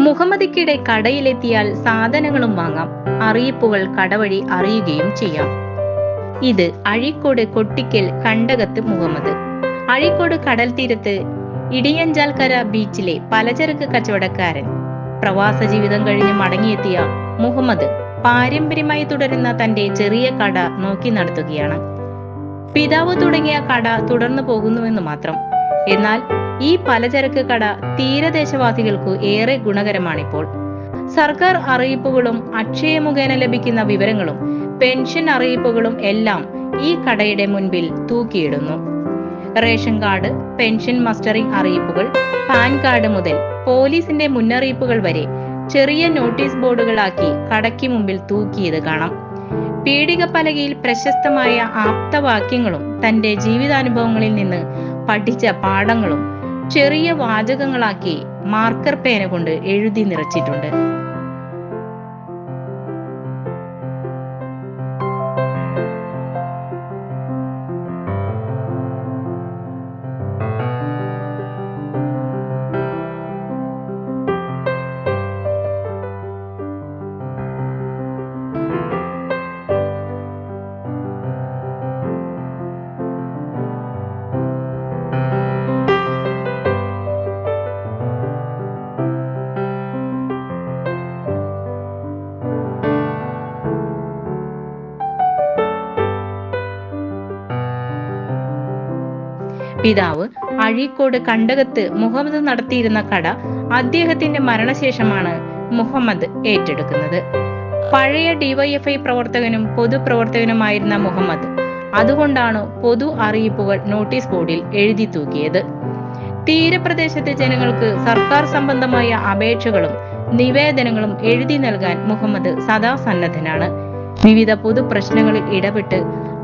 മുഹമ്മദിക്കിടെ കടയിലെത്തിയാൽ സാധനങ്ങളും വാങ്ങാം. അറിയിപ്പുകൾ കടവഴി അറിയുകയും ചെയ്യാം. ഇത് അഴീക്കോട് കൊട്ടിക്കൽ കണ്ടകത്ത് മുഹമ്മദ്. അഴീക്കോട് കടൽ തീരത്ത് ഇടിയഞ്ചാൽക്കര ബീച്ചിലെ പലചരക്ക് കച്ചവടക്കാരൻ. പ്രവാസ ജീവിതം കഴിഞ്ഞ് മടങ്ങിയെത്തിയ മുഹമ്മദ് പാരമ്പര്യമായി തുടരുന്ന തന്റെ ചെറിയ കട നോക്കി നടത്തുകയാണ്. പിതാവ് തുടങ്ങിയ കട തുടർന്നു പോകുന്നുവെന്ന് മാത്രം. എന്നാൽ ഈ പലചരക്ക് കട തീരദേശവാസികൾക്കു ഏറെ ഗുണകരമാണിപ്പോൾ. സർക്കാർ അറിയിപ്പുകളും അക്ഷയ മുഖേന ലഭിക്കുന്ന വിവരങ്ങളും പെൻഷൻ അറിയിപ്പുകളും എല്ലാം ഈ കടയുടെ മുൻപിൽ തൂക്കിയിടുന്നു. റേഷൻ കാർഡ് പെൻഷൻ മസ്റ്ററിംഗ് അറിയിപ്പുകൾ പാൻ കാർഡ് മുതൽ പോലീസിന്റെ മുന്നറിയിപ്പുകൾ വരെ ചെറിയ നോട്ടീസ് ബോർഡുകളാക്കി കടയ്ക്ക് മുമ്പിൽ തൂക്കിയത് കാണാം. പീഡിക പലകയിൽ പ്രശസ്തമായ ആപ്തവാക്യങ്ങളും തന്റെ ജീവിതാനുഭവങ്ങളിൽ നിന്ന് പഠിച്ച പാഠങ്ങളും ചെറിയ വാചകങ്ങളാക്കി മാർക്കർ പേന കൊണ്ട് എഴുതി നിറച്ചിട്ടുണ്ട്. പിതാവ് അഴീക്കോട് കണ്ടകത്ത് മുഹമ്മദ് നടത്തിയിരുന്ന കട അദ്ദേഹത്തിന്റെ മരണശേഷമാണ് മുഹമ്മദ് ഏറ്റെടുക്കുന്നത്. പഴയ ഡിവൈഎഫ്ഐ പ്രവർത്തകനും പൊതുപ്രവർത്തകനുമായിരുന്ന മുഹമ്മദ് അതുകൊണ്ടാണ് പൊതു അറിയിപ്പുകൾ നോട്ടീസ് ബോർഡിൽ എഴുതി തൂക്കിയത്. തീരപ്രദേശത്തെ ജനങ്ങൾക്ക് സർക്കാർ സംബന്ധമായ അപേക്ഷകളും നിവേദനങ്ങളും എഴുതി നൽകാൻ മുഹമ്മദ് സദാ സന്നദ്ധനാണ് വിവിധ പൊതു പ്രശ്നങ്ങളിൽ ഇടപെട്ട്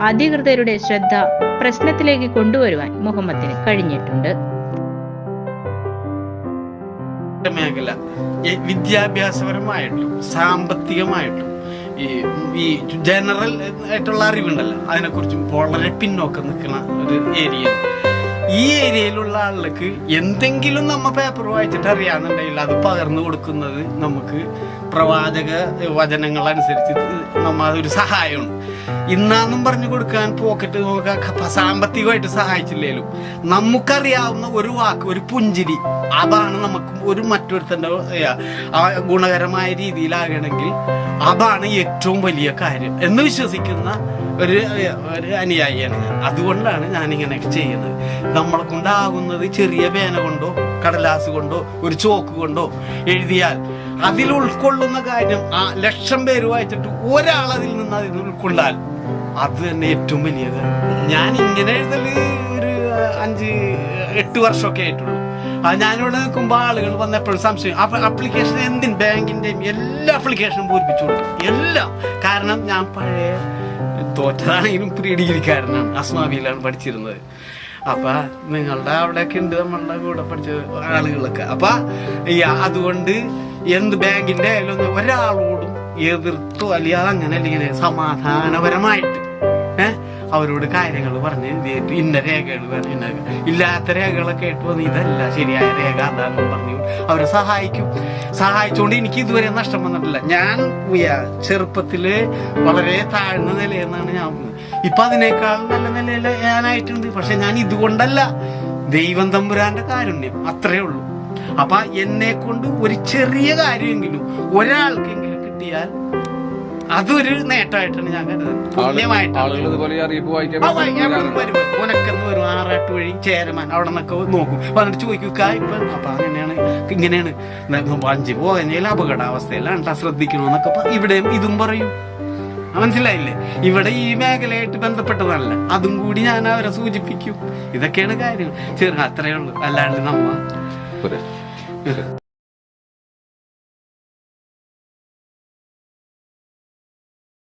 അധികൃതരുടെ ശ്രദ്ധ പ്രശ്നത്തിലേക്ക് കൊണ്ടുവരുവാൻ മുഹമ്മദിന് കഴിഞ്ഞിട്ടുണ്ട്. മേഖല വിദ്യാഭ്യാസപരമായിട്ടും സാമ്പത്തികമായിട്ടും ഈ ഈ ജനറൽ ആയിട്ടുള്ള അറിവുണ്ടല്ലോ. അതിനെക്കുറിച്ചും വളരെ പിന്നോക്കം നിൽക്കുന്ന ഒരു ഏരിയ ഈ ഏരിയയിലുള്ള ആളുകൾക്ക് എന്തെങ്കിലും നമ്മ പേപ്പർ വായിച്ചിട്ട് അറിയാന്നുണ്ടെങ്കിൽ അത് പകർന്നു കൊടുക്കുന്നത് നമുക്ക് പ്രവാചക വചനങ്ങൾ അനുസരിച്ച് നമ്മ ഒരു സഹായമാണ് ഇന്നാന്നും പറഞ്ഞു കൊടുക്കാൻ പോക്കറ്റ് നോക്ക സാമ്പത്തികമായിട്ട് സഹായിച്ചില്ലേലും നമുക്കറിയാവുന്ന ഒരു വാക്ക് ഒരു പുഞ്ചിരി അതാണ് നമുക്ക് ഒരു മറ്റൊരുത്തന്റെ ഗുണകരമായ രീതിയിലാകണമെങ്കിൽ അതാണ് ഏറ്റവും വലിയ കാര്യം എന്ന് വിശ്വസിക്കുന്ന ഒരു ഒരു അനുയായിയാണ് ഞാൻ. അതുകൊണ്ടാണ് ഞാൻ ഇങ്ങനെയൊക്കെ ചെയ്യുന്നത്. നമ്മളെ കൊണ്ടാകുന്നത് ചെറിയ പേന കൊണ്ടോ കടലാസ് കൊണ്ടോ ഒരു ചോക്ക് കൊണ്ടോ എഴുതിയാൽ അതിൽ ഉൾക്കൊള്ളുന്ന കാര്യം ആ ലക്ഷം പേര് വായിച്ചിട്ട് ഒരാൾ അതിൽ നിന്ന് അതിൽ ഉൾക്കൊണ്ടാൽ അത് തന്നെ ഏറ്റവും വലിയത്. ഞാൻ ഇങ്ങനെ എഴുതൽ ഒരു അഞ്ച് എട്ട് വർഷമൊക്കെ ആയിട്ടുള്ളൂ. ആ ഞാനിവിടെ നിൽക്കുമ്പോൾ ആളുകൾ വന്നപ്പോഴും സംശയം അപ്പൊ അപ്ലിക്കേഷൻ എന്തിന്? ബാങ്കിന്റെയും എല്ലാ അപ്ലിക്കേഷനും പൂരിപ്പിച്ചു കൊടുക്കും. എല്ലാം. കാരണം ഞാൻ പഴയ തോറ്റതാണെങ്കിലും പ്രീ ഡിഗ്രിക്കാരനാണ് അസ്മാവിയിലാണ് പഠിച്ചിരുന്നത്. അപ്പൊ നിങ്ങളുടെ അവിടെയൊക്കെ ഉണ്ട് നമ്മളുടെ കൂടെ പഠിച്ച ആളുകളൊക്കെ. അപ്പൊ അതുകൊണ്ട് എന്ത് ബാങ്കിന്റെ ഒന്ന് ഒരാളോടും എതിർത്തോ അല്ലെങ്കിൽ അതങ്ങനെ അല്ലെങ്കിൽ സമാധാനപരമായിട്ട് അവരോട് കാര്യങ്ങൾ പറഞ്ഞ് ഇന്ന രേഖകൾ വേണം ഇന്ന ഇല്ലാത്ത രേഖകളൊക്കെ ആയിട്ട് വന്ന് ഇതല്ല ശരിയായ രേഖ അതാണെന്ന് പറഞ്ഞു. അവരെ സഹായിക്കും. സഹായിച്ചുകൊണ്ട് എനിക്ക് ഇതുവരെ നഷ്ടം വന്നിട്ടില്ല. ഞാൻ ചെറുപ്പത്തിൽ വളരെ താഴ്ന്ന നിലയെന്നാണ് ഞാൻ. ഇപ്പൊ അതിനേക്കാൾ നല്ല നിലയിൽ ഞാനായിട്ടുണ്ട്. പക്ഷെ ഞാൻ ഇതുകൊണ്ടല്ല ദൈവം തമ്പുരാന്റെ കാരുണ്യം. അത്രേ ഉള്ളൂ. അപ്പൊ എന്നെ കൊണ്ട് ഒരു ചെറിയ കാര്യമെങ്കിലും ഒരാൾക്കെങ്കിലും കിട്ടിയാൽ അതൊരു നേട്ടമായിട്ടാണ് ഞാൻ കരുതുന്നത്. പുണ്യമായിട്ടാണ്. വരും, ആറാട്ട് വഴി ചേരമാൻ അവിടെ നിന്നൊക്കെ നോക്കും. വന്നിട്ട് ചോദിക്കും "കാ, ഇപ്പൊ അപ്പൊ അങ്ങനെയാണ് ഇങ്ങനെയാണ്. വഞ്ചി പോകാൻ അപകടാവസ്ഥയിലാണ് ശ്രദ്ധിക്കണമെന്നൊക്കെ പ- ഇവിടെയും ഇതും പറയും. മനസ്സിലായില്ലേ? ഇവിടെ ഈ മേഖലയായിട്ട് ബന്ധപ്പെട്ടതല്ല. അതും കൂടി ഞാൻ അവരെ സൂചിപ്പിക്കും. ഇതൊക്കെയാണ് കാര്യങ്ങൾ. ചെറു അത്രേ ഉള്ളൂ. അല്ലാണ്ട് നമ്മ.